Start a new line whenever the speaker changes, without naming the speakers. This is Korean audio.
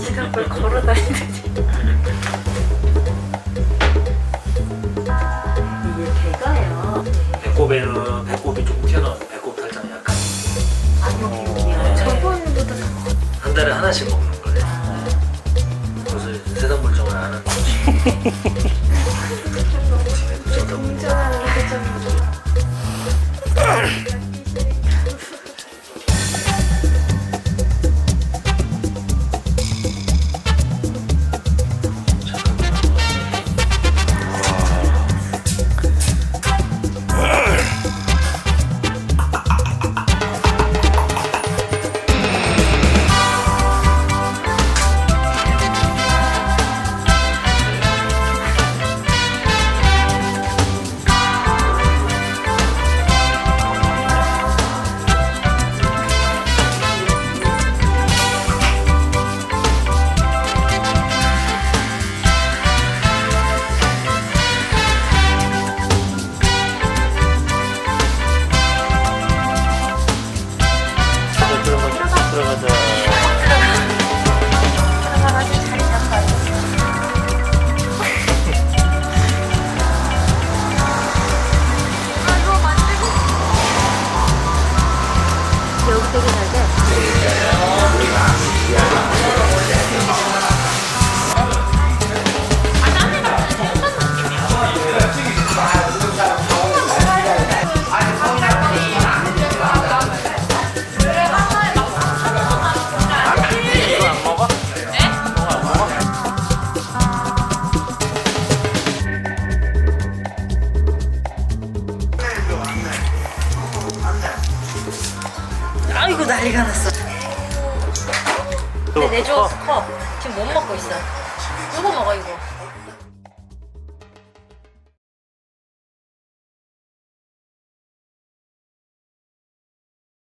지갑을 걸어 다니듯이. 이게 배가요.
배꼽에는 배꼽이 조금 튀어나와요. 배꼽 살짝 약간.
아니요, 여기요. 저번보다 더
한 달에 하나씩 먹는 Gracias.
아이고 난리가 났어.
또
근데 내
커?
주웠어 컵. 지금 못 먹고 있어. 이거 먹어 이거.